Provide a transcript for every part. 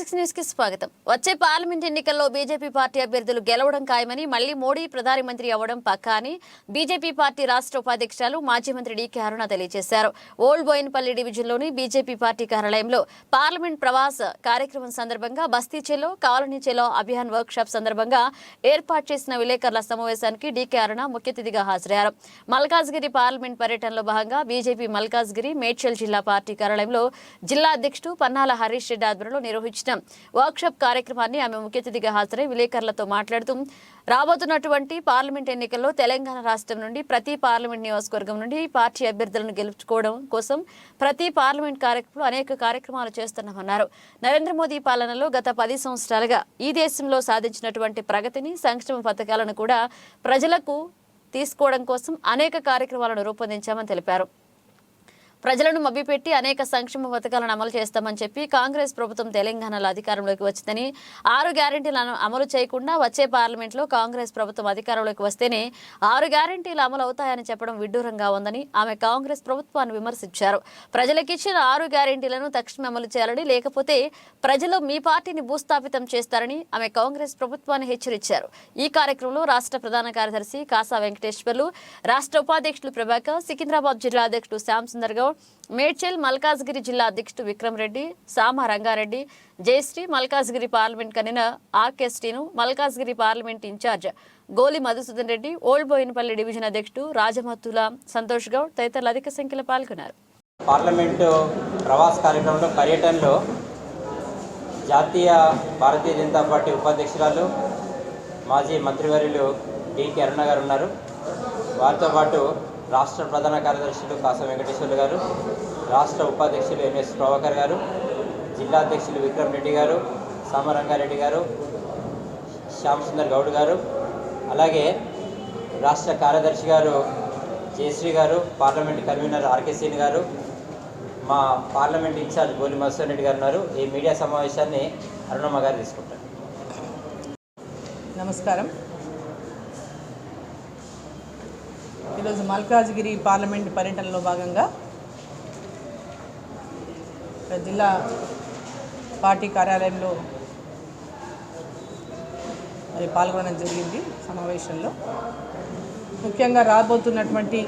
Six న్యూస్కి స్వాగతం. వచ్చే పార్లమెంట్ ఎన్నికల్లో బీజేపీ పార్టీ అభ్యర్థులు గెలవడం ఖాయమని మళ్ళీ మోడీ ప్రధానమంత్రి అవ్వడం పక్కా అని బీజేపీ పార్టీ రాష్ట్ర ఉపాధ్యక్షురాలు మాజీ మంత్రి డీకే అరుణ తెలియజేశారు. ఓల్డ్ బోయిన్పల్లి డివిజన్లోని బీజేపీ పార్టీ కార్యాలయంలో పార్లమెంట్ ప్రవాస కార్యక్రమం సందర్భంగా బస్తీ చెలో కాలనీ చెలో అభియాన్ వర్క్ షాప్ సందర్భంగా ఏర్పాటు చేసిన విలేకరుల సమావేశానికి డీకే అరుణ ముఖ్య అతిథిగా హాజరయ్యారు. మల్కాజ్గిరి పార్లమెంట్ పర్యటనలో భాగంగా బీజేపీ మల్కాజ్గిరి మేడ్చల్ జిల్లా పార్టీ కార్యాలయంలో జిల్లా అధ్యక్షుడు పన్నాల హరీష్ రెడ్డి ఆధ్వర్యంలో నిర్వహించిన వర్క్షాప్ కార్యక్రమాన్ని ఆమె ముఖ్య అతిథిగా హాజరై విలేకరులతో మాట్లాడుతూ రాబోతున్నటువంటి పార్లమెంట్ ఎన్నికల్లో తెలంగాణ రాష్ట్రం నుండి ప్రతి పార్లమెంట్ నియోజకవర్గం నుండి పార్టీ అభ్యర్థులను గెలుచుకోవడం కోసం ప్రతి పార్లమెంట్ కార్యక్రమంలో అనేక కార్యక్రమాలు చేస్తున్నామన్నారు. నరేంద్ర మోదీ పాలనలో గత పది సంవత్సరాలుగా ఈ దేశంలో సాధించినటువంటి ప్రగతిని సంక్షేమ పథకాలను కూడా ప్రజలకు తీసుకోవడం కోసం అనేక కార్యక్రమాలను రూపొందించామని తెలిపారు. ప్రజలను మభ్యపెట్టి అనేక సంక్షేమ పథకాలను అమలు చేస్తామని చెప్పి కాంగ్రెస్ ప్రభుత్వం తెలంగాణలో అధికారంలోకి వచ్చిందని ఆరు గ్యారంటీలను అమలు చేయకుండా వచ్చే పార్లమెంట్లో కాంగ్రెస్ ప్రభుత్వం అధికారంలోకి వస్తేనే ఆరు గ్యారెంటీలు అమలు అవుతాయని చెప్పడం విడ్డూరంగా ఉందని ఆమె కాంగ్రెస్ ప్రభుత్వాన్ని విమర్శించారు. ప్రజలకిచ్చిన ఆరు గ్యారెంటీలను తక్షణం అమలు చేయాలని లేకపోతే ప్రజలు మీ పార్టీని భూస్థాపితం చేస్తారని ఆమె కాంగ్రెస్ ప్రభుత్వాన్ని హెచ్చరించారు. ఈ కార్యక్రమంలో రాష్ట్ర ప్రధాన కార్యదర్శి కాసా వెంకటేశ్వర్లు రాష్ట్ర ఉపాధ్యక్షులు ప్రభాకర్ సికింద్రాబాద్ జిల్లా అధ్యక్షుడు శ్యామ్ సుందర్ గౌడ్ మేడ్చల్ మల్కాజ్గిరి జిల్లా అధ్యక్షుడు Vikram Reddy Sama Rangareddy Jayashree Malkajgiri parliament convener ఆర్కెస్టీను Malkajgiri parliament incharge Goli Madhusudan Reddy old Boinapally division అధ్యక్షుడు రాజమత్తుల సంతోష్ గౌడ్ తదితరులు అధిక సంఖ్యలో పాల్గొన్నారు. పార్లమెంటు ప్రవాస కార్యక్రమంలో పర్యటనలో జాతీయ భారతీయ జనతా పార్టీ ఉపాధ్యక్షురాలు మాజీ మంత్రివర్యులు డికే అరుణ గారు ఉన్నారు. వారితో పాటు రాష్ట్ర ప్రధాన కార్యదర్శులు కాస వెంకటేశ్వర్లు గారు రాష్ట్ర ఉపాధ్యక్షులు ఎంఎస్ ప్రభాకర్ గారు జిల్లా అధ్యక్షులు విక్రమ్ రెడ్డి గారు సామరంగారెడ్డి గారు శ్యామ్ సుందర్ గౌడ్ గారు అలాగే రాష్ట్ర కార్యదర్శి గారు జయశ్రీ గారు పార్లమెంట్ కన్వీనర్ ఆర్కే సింగ్ గారు మా పార్లమెంట్ ఇన్ఛార్జ్ గోలి మధుసూర్ రెడ్డి గారు ఉన్నారు. ఈ మీడియా సమావేశాన్ని అరుణమ్మ గారు తీసుకుంటారు. నమస్కారం. ఈరోజు మల్కాజ్గిరి పార్లమెంట్ పర్యటనలో భాగంగా జిల్లా పార్టీ కార్యాలయంలో మరి పాల్గొనడం జరిగింది సమావేశంలో. ముఖ్యంగా రాబోతున్నటువంటి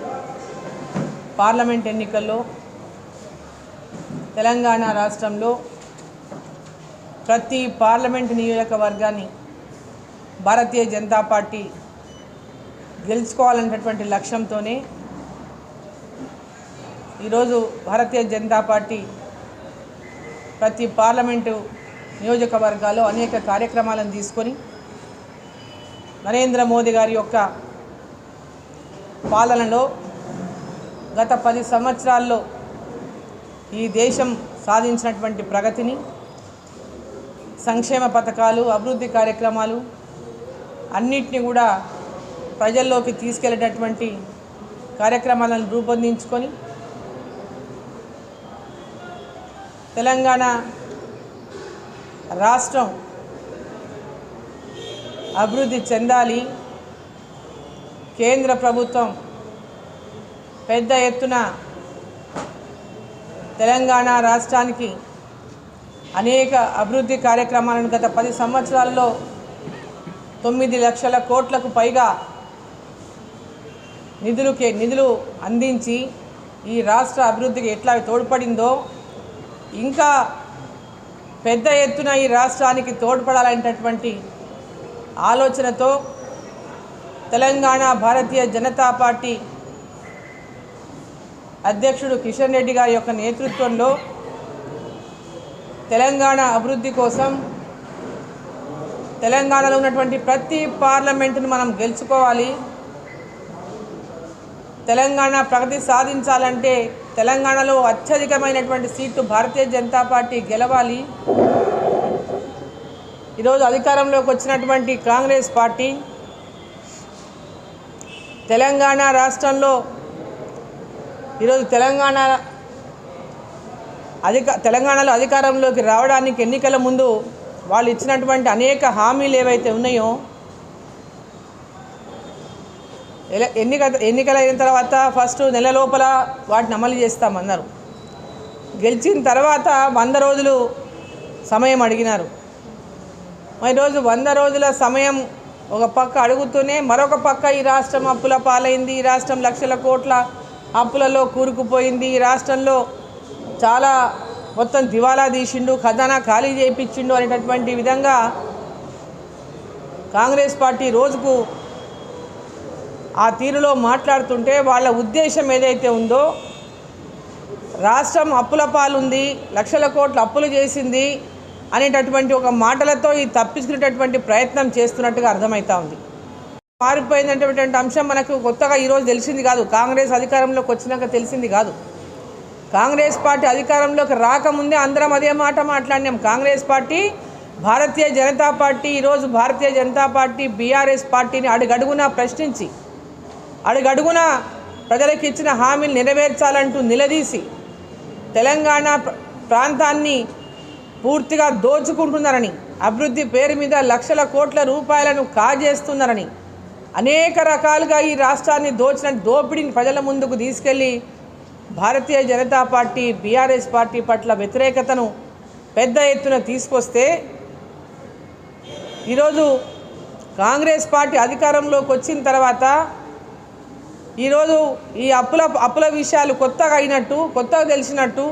పార్లమెంట్ ఎన్నికల్లో తెలంగాణ రాష్ట్రంలో ప్రతి పార్లమెంట్ నియోజకవర్గాన్ని భారతీయ జనతా పార్టీ గెలుచుకోవాలనేటటువంటి లక్ష్యంతోనే ఈరోజు భారతీయ జనతా పార్టీ ప్రతి పార్లమెంటు నియోజకవర్గాల్లో అనేక కార్యక్రమాలను తీసుకొని నరేంద్ర మోదీ గారి యొక్క పాలనలో గత పది సంవత్సరాల్లో ఈ దేశం సాధించినటువంటి ప్రగతిని సంక్షేమ పథకాలు అభివృద్ధి కార్యక్రమాలు అన్నిటిని కూడా ప్రజల్లోకి తీసుకెళ్ళేటటువంటి కార్యక్రమాలను రూపొందించుకొని తెలంగాణ రాష్ట్రం అభివృద్ధి చెందాలి. కేంద్ర ప్రభుత్వం పెద్ద ఎత్తున తెలంగాణ రాష్ట్రానికి అనేక అభివృద్ధి కార్యక్రమాలను గత పది సంవత్సరాల్లో తొమ్మిది లక్షల కోట్లకు పైగా నిధులకి నిధులు అందించి ఈ రాష్ట్ర అభివృద్ధికి ఎట్లా తోడ్పడిందో ఇంకా పెద్ద ఎత్తున ఈ రాష్ట్రానికి తోడ్పడాలనేటటువంటి ఆలోచనతో తెలంగాణ భారతీయ జనతా పార్టీ అధ్యక్షుడు కిషన్ రెడ్డి గారి యొక్క నేతృత్వంలో తెలంగాణ అభివృద్ధి కోసం తెలంగాణలో ఉన్నటువంటి ప్రతి పార్లమెంటును మనం గెలుచుకోవాలి. తెలంగాణ ప్రగతి సాధించాలంటే తెలంగాణలో అత్యధికమైనటువంటి సీట్లు భారతీయ జనతా పార్టీ గెలవాలి. ఈరోజు అధికారంలోకి వచ్చినటువంటి కాంగ్రెస్ పార్టీ తెలంగాణ రాష్ట్రంలో ఈరోజు తెలంగాణ అధిక తెలంగాణలో అధికారంలోకి రావడానికి ఎన్నికల ముందు వాళ్ళు ఇచ్చినటువంటి అనేక హామీలు ఏవైతే ఉన్నాయో ఎన్నిక ఎన్నికలు అయిన తర్వాత ఫస్ట్ నెల లోపల వాటిని అమలు చేస్తామన్నారు గెలిచిన తర్వాత వంద రోజులు సమయం అడిగినారు. ఈరోజు వంద రోజుల సమయం ఒక పక్క అడుగుతూనే మరొక పక్క ఈ రాష్ట్రం అప్పుల పాలైంది ఈ రాష్ట్రం లక్షల కోట్ల అప్పులలో కూరుకుపోయింది ఈ రాష్ట్రంలో చాలా మొత్తం దివాలా తీసిండు ఖజానా ఖాళీ చేయించిండు అనేటటువంటి విధంగా కాంగ్రెస్ పార్టీ రోజుకు ఆ తీరులో మాట్లాడుతుంటే వాళ్ళ ఉద్దేశం ఏదైతే ఉందో రాష్ట్రం అప్పుల పాలుంది లక్షల కోట్ల అప్పులు చేసింది అనేటటువంటి ఒక మాటలతో ఈ తప్పించుకునేటటువంటి ప్రయత్నం చేస్తున్నట్టుగా అర్థమవుతా ఉంది. మారిపోయిందనేటువంటి అంశం మనకు కొత్తగా ఈరోజు తెలిసింది కాదు. కాంగ్రెస్ అధికారంలోకి వచ్చినాక తెలిసింది కాదు. కాంగ్రెస్ పార్టీ అధికారంలోకి రాకముందే అందరం అదే మాట మాట్లాడినాం. కాంగ్రెస్ పార్టీ భారతీయ జనతా పార్టీ ఈరోజు భారతీయ జనతా పార్టీ బీఆర్ఎస్ పార్టీని అడుగడుగునా ప్రశ్నించి అడుగడుగున ప్రజలకు ఇచ్చిన హామీలు నెరవేర్చాలంటూ నిలదీసి తెలంగాణ ప్రాంతాన్ని పూర్తిగా దోచుకుంటున్నారని అభివృద్ధి పేరు మీద లక్షల కోట్ల రూపాయలను కాజేస్తున్నారని అనేక రకాలుగా ఈ రాష్ట్రాన్ని దోచిన దోపిడీని ప్రజల ముందుకు తీసుకెళ్ళి Bharatiya Janata party BRS party పట్ల వ్యతిరేకతను పెద్ద ఎత్తున తీసుకొస్తే ఈరోజు కాంగ్రెస్ పార్టీ అధికారంలోకి వచ్చిన తర్వాత ఈరోజు ఈ అప్పుల అప్పుల విషయాలు కొత్తగా అయినట్టు కొత్తగా తెలిసినట్టు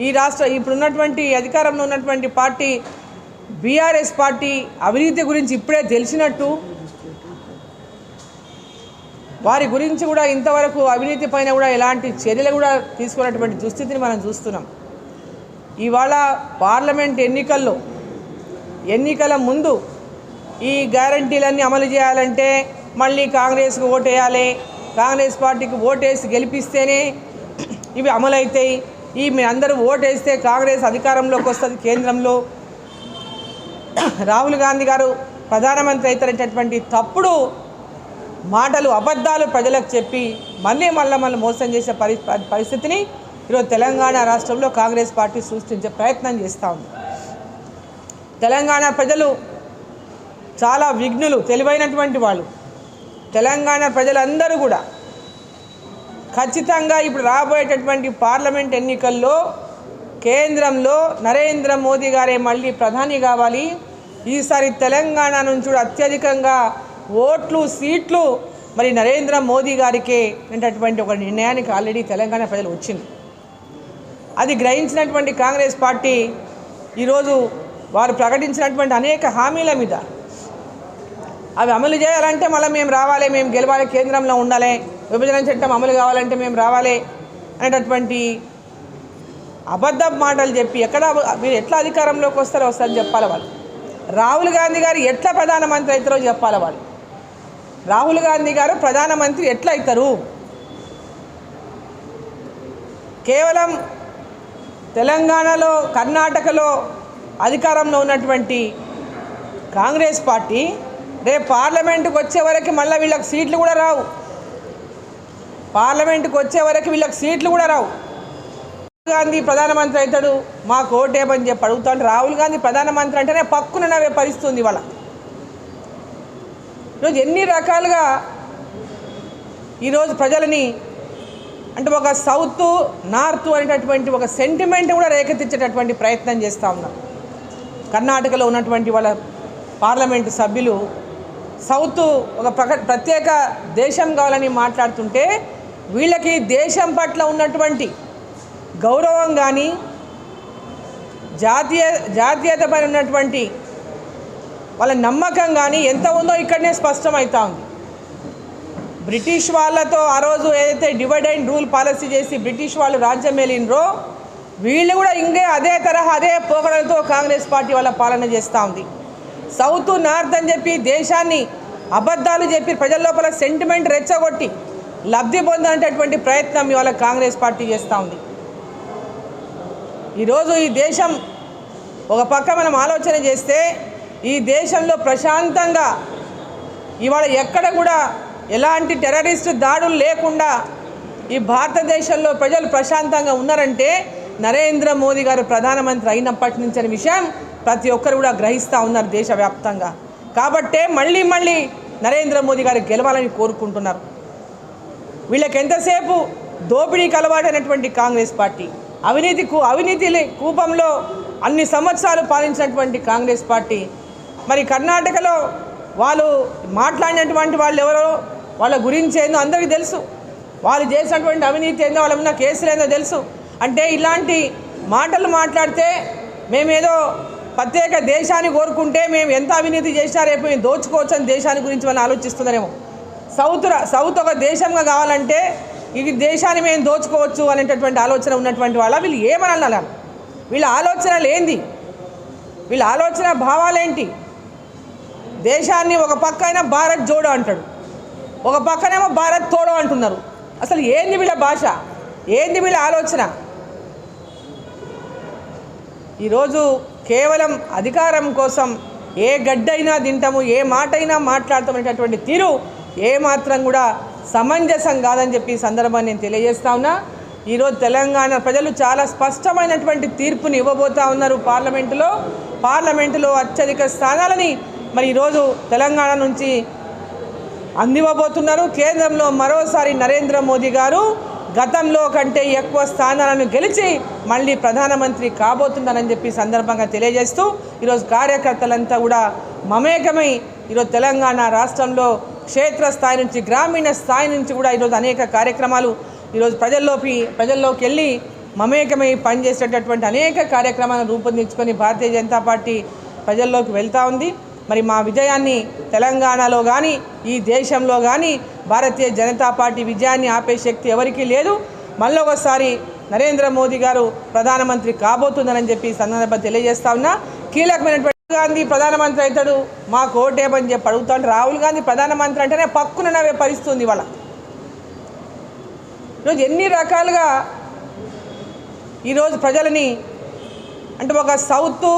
ఈ రాష్ట్ర ఇప్పుడున్నటువంటి అధికారంలో ఉన్నటువంటి పార్టీ బీఆర్ఎస్ పార్టీ అవినీతి గురించి ఇప్పుడే తెలిసినట్టు వారి గురించి కూడా ఇంతవరకు అవినీతి పైన కూడా ఎలాంటి చర్యలు కూడా తీసుకున్నటువంటి దుస్థితిని మనం చూస్తున్నాం. ఇవాళ పార్లమెంట్ ఎన్నికల్లో ఎన్నికల ముందు ఈ గ్యారంటీలన్నీ అమలు చేయాలంటే మళ్ళీ కాంగ్రెస్కి ఓటేయాలి కాంగ్రెస్ పార్టీకి ఓటేసి గెలిపిస్తేనే ఇవి అమలవుతాయి ఈ మీ అందరూ ఓటేస్తే కాంగ్రెస్ అధికారంలోకి వస్తుంది కేంద్రంలో. రాహుల్ గాంధీ గారు ప్రధానమంత్రి అవుతారనేటటువంటి తప్పుడు మాటలు అబద్ధాలు ప్రజలకు చెప్పి మళ్ళీ మళ్ళీ మళ్ళీ మోసం చేసే పరి పరిస్థితిని ఈరోజు తెలంగాణ రాష్ట్రంలో కాంగ్రెస్ పార్టీ సృష్టించే ప్రయత్నం చేస్తూ ఉంది. తెలంగాణ ప్రజలు చాలా విఘ్నులు తెలివైనటువంటి వాళ్ళు. తెలంగాణ ప్రజలందరూ కూడా ఖచ్చితంగా ఇప్పుడు రాబోయేటటువంటి పార్లమెంట్ ఎన్నికల్లో కేంద్రంలో నరేంద్ర మోదీ గారే మళ్ళీ ప్రధాని కావాలి. ఈసారి తెలంగాణ నుంచి కూడా అత్యధికంగా ఓట్లు సీట్లు మరి నరేంద్ర మోదీ గారికే అనేటటువంటి ఒక నిర్ణయానికి ఆల్రెడీ తెలంగాణ ప్రజలు వచ్చింది. అది గ్రహించినటువంటి కాంగ్రెస్ పార్టీ ఈరోజు వారు ప్రకటించినటువంటి అనేక హామీల మీద అవి అమలు చేయాలంటే మళ్ళీ మేము రావాలి మేము గెలవాలి కేంద్రంలో ఉండాలి విభజన చట్టం అమలు కావాలంటే మేము రావాలి అనేటటువంటి అబద్ధ మాటలు చెప్పి ఎక్కడ మీరు ఎట్లా అధికారంలోకి వస్తారో వస్తారని చెప్పాలి వాళ్ళు. రాహుల్ గాంధీ గారు ఎట్లా ప్రధానమంత్రి అవుతారో చెప్పాలి వాళ్ళు. రాహుల్ గాంధీ గారు ప్రధానమంత్రి ఎట్లా అవుతారు? కేవలం తెలంగాణలో కర్ణాటకలో అధికారంలో ఉన్నటువంటి కాంగ్రెస్ పార్టీ రేపు పార్లమెంటుకు వచ్చే వరకు మళ్ళీ వీళ్ళకి సీట్లు కూడా రావు. పార్లమెంటుకు వచ్చే వరకు వీళ్ళకి సీట్లు కూడా రావు. రాహుల్ గాంధీ ప్రధానమంత్రి అవుతాడు మా కోటేమని చెప్పి అడుగుతాడు. రాహుల్ గాంధీ ప్రధానమంత్రి అంటేనే పక్కున నవ్వే పరిస్థితుంది ఇవాళ. వాళ్ళ ఈరోజు ఎన్ని రకాలుగా ఈరోజు ప్రజలని అంటే ఒక సౌత్ నార్త్ అనేటటువంటి ఒక సెంటిమెంట్ కూడా రేకెత్తించేటటువంటి ప్రయత్నం చేస్తూ ఉన్నారు. కర్ణాటకలో ఉన్నటువంటి వాళ్ళ పార్లమెంటు సభ్యులు సౌత్ ఒక ప్రక ప్రత్యేక దేశం కావాలని మాట్లాడుతుంటే వీళ్ళకి దేశం పట్ల ఉన్నటువంటి గౌరవం కానీ జాతీయ జాతీయతపై ఉన్నటువంటి వాళ్ళ నమ్మకం కానీ ఎంత ఉందో ఇక్కడనే స్పష్టమవుతా ఉంది. బ్రిటిష్ వాళ్ళతో ఆ రోజు ఏదైతే డివైడ్ అండ్ రూల్ పాలసీ చేసి బ్రిటిష్ వాళ్ళు రాజ్యం వెళ్ళినరో వీళ్ళు కూడా ఇంకే అదే తరహా అదే పోకడలతో కాంగ్రెస్ పార్టీ వాళ్ళ పాలన చేస్తూ ఉంది. సౌత్ నార్త్ అని చెప్పి దేశాన్ని అబద్ధాలు చెప్పి ప్రజల లోపల సెంటిమెంట్ రెచ్చగొట్టి లబ్ధి పొందనేటటువంటి ప్రయత్నం ఇవాళ కాంగ్రెస్ పార్టీ చేస్తూ ఉంది. ఈరోజు ఈ దేశం ఒక పక్క మనం ఆలోచన చేస్తే ఈ దేశంలో ప్రశాంతంగా ఇవాళ ఎక్కడ కూడా ఎలాంటి టెర్రరిస్ట్ దాడులు లేకుండా ఈ భారతదేశంలో ప్రజలు ప్రశాంతంగా ఉన్నారంటే నరేంద్ర మోదీ గారు ప్రధానమంత్రి అయినప్పటి నుంచి అనే విషయం. ప్రతి ఒక్కరు కూడా గ్రహిస్తూ ఉన్నారు దేశవ్యాప్తంగా. కాబట్టే మళ్ళీ మళ్ళీ నరేంద్ర మోదీ గారు గెలవాలని కోరుకుంటున్నారు. వీళ్ళకి ఎంతసేపు దోపిడీకి అలవాటైనటువంటి కాంగ్రెస్ పార్టీ అవినీతి కూ అవినీతి కూపంలో అన్ని సంవత్సరాలు పాలించినటువంటి కాంగ్రెస్ పార్టీ. మరి కర్ణాటకలో వాళ్ళు మాట్లాడినటువంటి వాళ్ళు ఎవరో వాళ్ళ గురించి ఏందో అందరికీ తెలుసు. వాళ్ళు చేసినటువంటి అవినీతి ఏందో వాళ్ళ మీద కేసులు ఏందో తెలుసు. అంటే ఇలాంటి మాటలు మాట్లాడితే మేమేదో ప్రత్యేక దేశాన్ని కోరుకుంటే మేము ఎంత అవినీతి చేసినా రేపు మేము దోచుకోవచ్చు అని దేశాన్ని గురించి మనం ఆలోచిస్తున్నారేమో. సౌత్ సౌత్ ఒక దేశంగా కావాలంటే ఈ దేశాన్ని మేము దోచుకోవచ్చు అనేటటువంటి ఆలోచన ఉన్నటువంటి వాళ్ళ వీళ్ళు ఏమనాలి వీళ్ళ ఆలోచనలు ఏంది వీళ్ళ ఆలోచన భావాలేంటి? దేశాన్ని ఒక పక్కన భారత్ జోడో అంటాడు. ఒక పక్కనేమో భారత్ తోడో అంటున్నారు. అసలు ఏంది వీళ్ళ భాష? ఏంది వీళ్ళ ఆలోచన? ఈరోజు కేవలం అధికారం కోసం ఏ గడ్డైనా తింటాము ఏ మాటైనా అయినా మాట్లాడతాం అనేటటువంటి తీరు ఏ మాత్రం కూడా సమంజసం కాదని చెప్పి ఈ సందర్భాన్ని నేను తెలియజేస్తా ఉన్నా. ఈరోజు తెలంగాణ ప్రజలు చాలా స్పష్టమైనటువంటి తీర్పుని ఇవ్వబోతా ఉన్నారు పార్లమెంటులో. పార్లమెంటులో అత్యధిక స్థానాలని మరి ఈరోజు తెలంగాణ నుంచి అందివ్వబోతున్నారు. కేంద్రంలో మరోసారి నరేంద్ర మోదీ గారు గతంలో కంటే ఎక్కువ స్థానాలను గెలిచి మళ్ళీ ప్రధానమంత్రి కాబోతున్నారని చెప్పి సందర్భంగా తెలియజేస్తూ ఈరోజు కార్యకర్తలంతా కూడా మమేకమై ఈరోజు తెలంగాణ రాష్ట్రంలో క్షేత్రస్థాయి నుంచి గ్రామీణ స్థాయి నుంచి కూడా ఈరోజు అనేక కార్యక్రమాలు ఈరోజు ప్రజల్లోకి ప్రజల్లోకి వెళ్ళి మమేకమై పనిచేసేటటువంటి అనేక కార్యక్రమాలను రూపొందించుకొని భారతీయ జనతా పార్టీ ప్రజల్లోకి వెళ్తూ ఉంది. మరి మా విజయాన్ని తెలంగాణలో కానీ ఈ దేశంలో కానీ భారతీయ జనతా పార్టీ విజయాన్ని ఆపే శక్తి ఎవరికీ లేదు. మళ్ళీ ఒకసారి నరేంద్ర మోదీ గారు ప్రధానమంత్రి కాబోతుందని చెప్పి సందర్భంగా తెలియజేస్తా ఉన్నా. కీలకమైనటువంటి గాంధీ ప్రధానమంత్రి అవుతాడు. మాకు ఓటేమని చెప్పి అడుగుతాడు. రాహుల్ గాంధీ ప్రధానమంత్రి అంటేనే పక్కున నవ్వే పరిస్థితుంది ఇవాళ. ఈరోజు ఎన్ని రకాలుగా ఈరోజు ప్రజలని అంటే ఒక సౌత్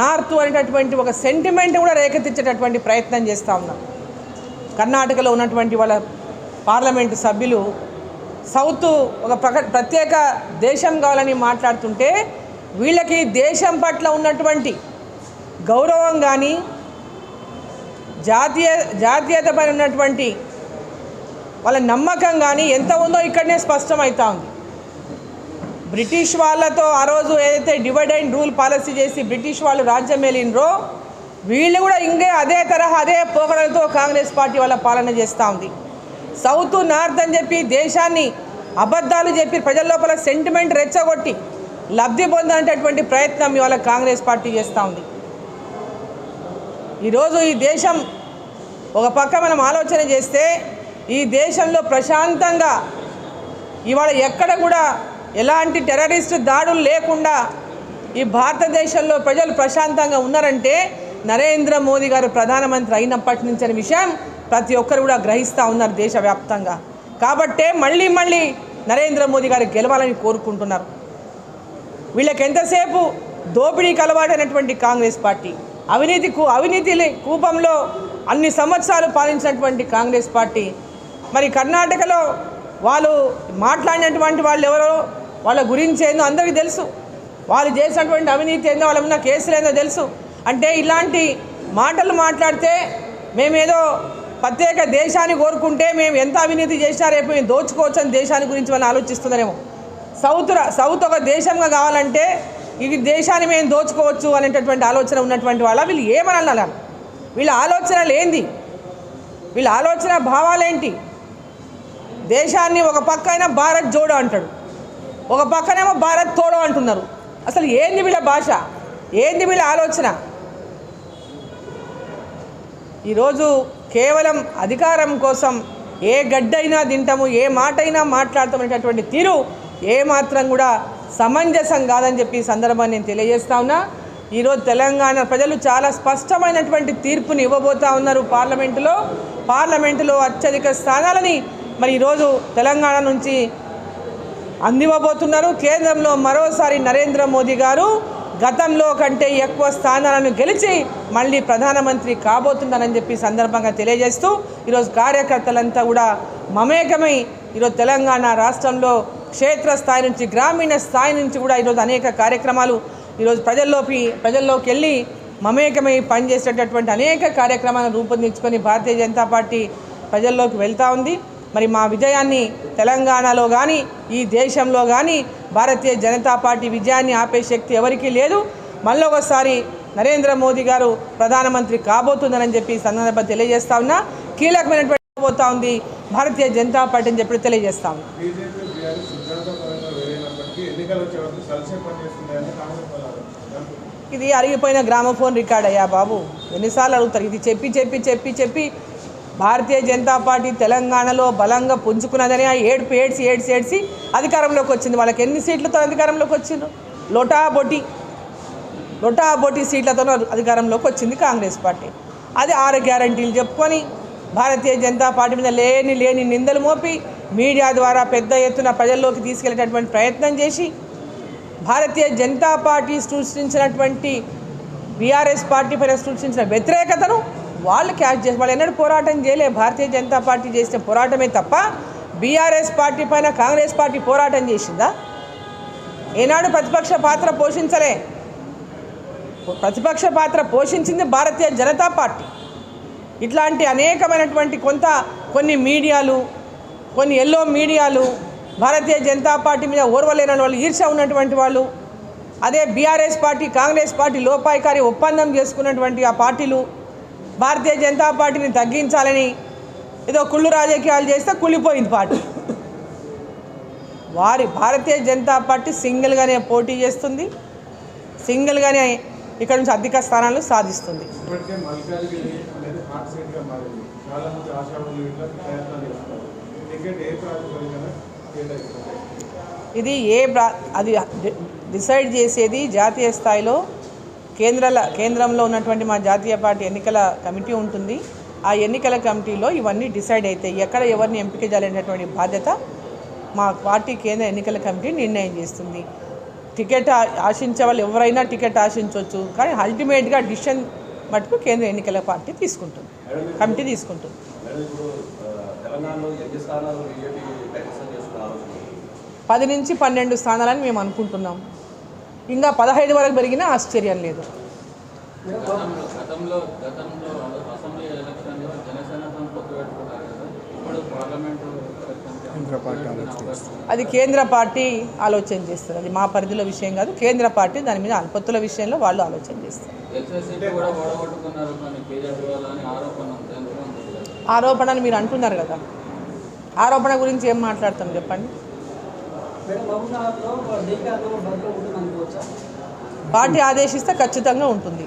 నార్త్ అనేటటువంటి ఒక సెంటిమెంట్ కూడా రేకెత్తించేటటువంటి ప్రయత్నం చేస్తూ ఉన్నాం. కర్ణాటకలో ఉన్నటువంటి వాళ్ళ పార్లమెంటు సభ్యులు సౌత్ ఒక ప్రక ప్రత్యేక దేశం కావాలని మాట్లాడుతుంటే వీళ్ళకి దేశం పట్ల ఉన్నటువంటి గౌరవం కానీ జాతీయ జాతీయతపై ఉన్నటువంటి వాళ్ళ నమ్మకం కానీ ఎంత ఉందో ఇక్కడనే స్పష్టమవుతూ ఉంది. బ్రిటిష్ వాళ్ళతో ఆ రోజు ఏదైతే డివైడ్ అండ్ రూల్ పాలసీ చేసి బ్రిటిష్ వాళ్ళు రాజ్యం వెళ్ళినరో వీళ్ళు కూడా ఇంకే అదే తరహా అదే పోకడలతో కాంగ్రెస్ పార్టీ వాళ్ళ పాలన చేస్తూ ఉంది. సౌత్ నార్త్ అని చెప్పి దేశాన్ని అబద్ధాలు చెప్పి ప్రజల లోపల సెంటిమెంట్ రెచ్చగొట్టి లబ్ధి పొందనేటటువంటి ప్రయత్నం ఇవాళ కాంగ్రెస్ పార్టీ చేస్తూ ఉంది. ఈరోజు ఈ దేశం ఒక పక్క మనం ఆలోచన చేస్తే ఈ దేశంలో ప్రశాంతంగా ఇవాళ ఎక్కడ కూడా ఎలాంటి టెర్రరిస్ట్ దాడులు లేకుండా ఈ భారతదేశంలో ప్రజలు ప్రశాంతంగా ఉన్నారంటే నరేంద్ర మోదీ గారు ప్రధానమంత్రి అయినప్పటి నుంచి అనే విషయం ప్రతి ఒక్కరు కూడా గ్రహిస్తూ ఉన్నారు దేశవ్యాప్తంగా. కాబట్టే మళ్ళీ మళ్ళీ నరేంద్ర మోదీ గారు గెలవాలని కోరుకుంటున్నారు. వీళ్ళకి ఎంతసేపు దోపిడీకి అలవాటైనటువంటి కాంగ్రెస్ పార్టీ అవినీతి కూ అవినీతి కూపంలో అన్ని సంవత్సరాలు పాలించినటువంటి కాంగ్రెస్ పార్టీ. మరి కర్ణాటకలో వాళ్ళు మాట్లాడినటువంటి వాళ్ళు ఎవరో వాళ్ళ గురించి ఏందో అందరికీ తెలుసు. వాళ్ళు చేసినటువంటి అవినీతి ఏందో వాళ్ళ ఉన్న కేసులు ఏందో తెలుసు. అంటే ఇలాంటి మాటలు మాట్లాడితే మేమేదో ప్రత్యేక దేశాన్ని కోరుకుంటే మేము ఎంత అవినీతి చేసినా రేపు మేము దోచుకోవచ్చు అని దేశాన్ని గురించి మనం ఆలోచిస్తున్నారేమో. సౌత్ సౌత్ ఒక దేశంగా కావాలంటే ఈ దేశాన్ని మేము దోచుకోవచ్చు అనేటటువంటి ఆలోచన ఉన్నటువంటి వాళ్ళ వీళ్ళు ఏమని అన్నారు వీళ్ళ ఆలోచనలు ఏంది వీళ్ళ ఆలోచన భావాలేంటి? దేశాన్ని ఒక పక్క అయినా భారత్ జోడో అంటాడు. ఒక పక్కనేమో భారత్ తోడో అంటున్నారు. అసలు ఏంది వీళ్ళ భాష? ఏంది వీళ్ళ ఆలోచన? ఈరోజు కేవలం అధికారం కోసం ఏ గడ్డైనా తింటాము ఏ మాట అయినా మాట్లాడతాం అనేటటువంటి తీరు ఏ మాత్రం కూడా సమంజసం కాదని చెప్పి సందర్భాన్ని నేను తెలియజేస్తా ఉన్నా. ఈరోజు తెలంగాణ ప్రజలు చాలా స్పష్టమైనటువంటి తీర్పుని ఇవ్వబోతా ఉన్నారు పార్లమెంటులో. పార్లమెంటులో అత్యధిక స్థానాలని మరి ఈరోజు తెలంగాణ నుంచి అందివ్వబోతున్నారు. కేంద్రంలో మరోసారి నరేంద్ర మోదీ గారు గతంలో కంటే ఎక్కువ స్థానాలను గెలిచి మళ్ళీ ప్రధానమంత్రి కాబోతున్నారని చెప్పి సందర్భంగా తెలియజేస్తూ ఈరోజు కార్యకర్తలంతా కూడా మమేకమై ఈరోజు తెలంగాణ రాష్ట్రంలో క్షేత్రస్థాయి నుంచి గ్రామీణ స్థాయి నుంచి కూడా ఈరోజు అనేక కార్యక్రమాలు ఈరోజు ప్రజల్లోకి ప్రజల్లోకి వెళ్ళి మమేకమై పనిచేసేటటువంటి అనేక కార్యక్రమాలను రూపొందించుకొని భారతీయ జనతా పార్టీ ప్రజల్లోకి వెళ్తూ ఉంది. మరి మా విజయాన్ని తెలంగాణలో కానీ ఈ దేశంలో కానీ భారతీయ జనతా పార్టీ విజయాన్ని ఆపే శక్తి ఎవరికీ లేదు. మళ్ళీ ఒకసారి నరేంద్ర మోదీ గారు ప్రధానమంత్రి కాబోతుందని చెప్పి ఈ సందర్భంగా తెలియజేస్తా ఉన్నా. కీలకమైనటువంటి పోతా ఉంది. భారతీయ జనతా పార్టీ అని చెప్పి తెలియజేస్తా ఉన్నా. ఇది అరిగిపోయిన గ్రామఫోన్ రికార్డ్ అయ్యా బాబు. ఎన్నిసార్లు అడుగుతారు? ఇది చెప్పి చెప్పి చెప్పి చెప్పి భారతీయ జనతా పార్టీ తెలంగాణలో బలంగా పుంజుకున్నదని ఆ ఏడ్పు ఏడ్చి ఏడ్చి ఏడ్చి అధికారంలోకి వచ్చింది. వాళ్ళకి ఎన్ని సీట్లతో అధికారంలోకి వచ్చిండ్రు లొటాబొటి లొటాబొటి సీట్లతోనూ సీట్లతో అధికారంలోకి వచ్చింది కాంగ్రెస్ పార్టీ. అది ఆరు గ్యారంటీలు చెప్పుకొని భారతీయ జనతా పార్టీ మీద లేని లేని నిందలు మోపి మీడియా ద్వారా పెద్ద ఎత్తున ప్రజల్లోకి తీసుకెళ్ళేటటువంటి ప్రయత్నం చేసి భారతీయ జనతా పార్టీ సృష్టించినటువంటి బీఆర్ఎస్ పార్టీ పైన సృష్టించిన వ్యతిరేకతను వాళ్ళు క్యాచ్ చేసి వాళ్ళు ఎన్నడూ పోరాటం చేయలే. భారతీయ జనతా పార్టీ చేసిన పోరాటమే తప్ప బీఆర్ఎస్ పార్టీ పైన కాంగ్రెస్ పార్టీ పోరాటం చేసిందా? ఏనాడు ప్రతిపక్ష పాత్ర పోషించలే. ప్రతిపక్ష పాత్ర పోషించింది భారతీయ జనతా పార్టీ. ఇట్లాంటి అనేకమైనటువంటి కొంత కొన్ని మీడియాలు కొన్ని ఎల్లో మీడియాలు భారతీయ జనతా పార్టీ మీద ఓర్వలేని వాళ్ళు ఈర్ష ఉన్నటువంటి వాళ్ళు అదే బీఆర్ఎస్ పార్టీ కాంగ్రెస్ పార్టీ లోపాయికారి ఒప్పందం చేసుకున్నటువంటి ఆ పార్టీలు భారతీయ జనతా పార్టీని తగ్గించాలని ఏదో కుళ్ళు రాజకీయాలు చేస్తే కుళ్ళిపోయింది పార్టీ. వారి భారతీయ జనతా పార్టీ సింగిల్గానే పోటీ చేస్తుంది. సింగిల్గానే ఇక్కడ నుంచి అధిక స్థానాలు సాధిస్తుంది. ఇది ఏ ప్రా అది డిసైడ్ చేసేది జాతీయ స్థాయిలో కేంద్రాల కేంద్రంలో ఉన్నటువంటి మా జాతీయ పార్టీ ఎన్నికల కమిటీ ఉంటుంది. ఆ ఎన్నికల కమిటీలో ఇవన్నీ డిసైడ్ అవుతాయి ఎక్కడ ఎవరిని ఎంపిక చేయాలనేటువంటి బాధ్యత మా పార్టీ కేంద్ర ఎన్నికల కమిటీ నిర్ణయం చేస్తుంది. టికెట్ ఆశించే వాళ్ళు ఎవరైనా టికెట్ ఆశించవచ్చు కానీ అల్టిమేట్గా డిసిషన్ మటుకు కేంద్ర ఎన్నికల పార్టీ తీసుకుంటుంది. కమిటీ తీసుకుంటుంది? పది నుంచి పన్నెండు స్థానాలని మేము అనుకుంటున్నాం. ఇంకా పదహైదు వరకు పెరిగినా ఆశ్చర్యం లేదు. అది కేంద్ర పార్టీ ఆలోచన చేస్తారు అది మా పరిధిలో విషయం కాదు. కేంద్ర పార్టీ దాని మీద అనుపత్తుల విషయంలో వాళ్ళు ఆలోచన చేస్తారు. గెలిచే సీట్లు కూడా ఓడగొట్టుకున్నారు కానీ బీజేపీ వాళ్ళని ఆరోపణ ఉంది. ఎందుకు ఉంది? కదా? ఆరోపణని మీరు అంటున్నారు కదా. ఆరోపణ గురించి ఏం మాట్లాడతాం చెప్పండి? పార్టీ ఆదేశిస్తే ఖచ్చితంగా ఉంటుంది.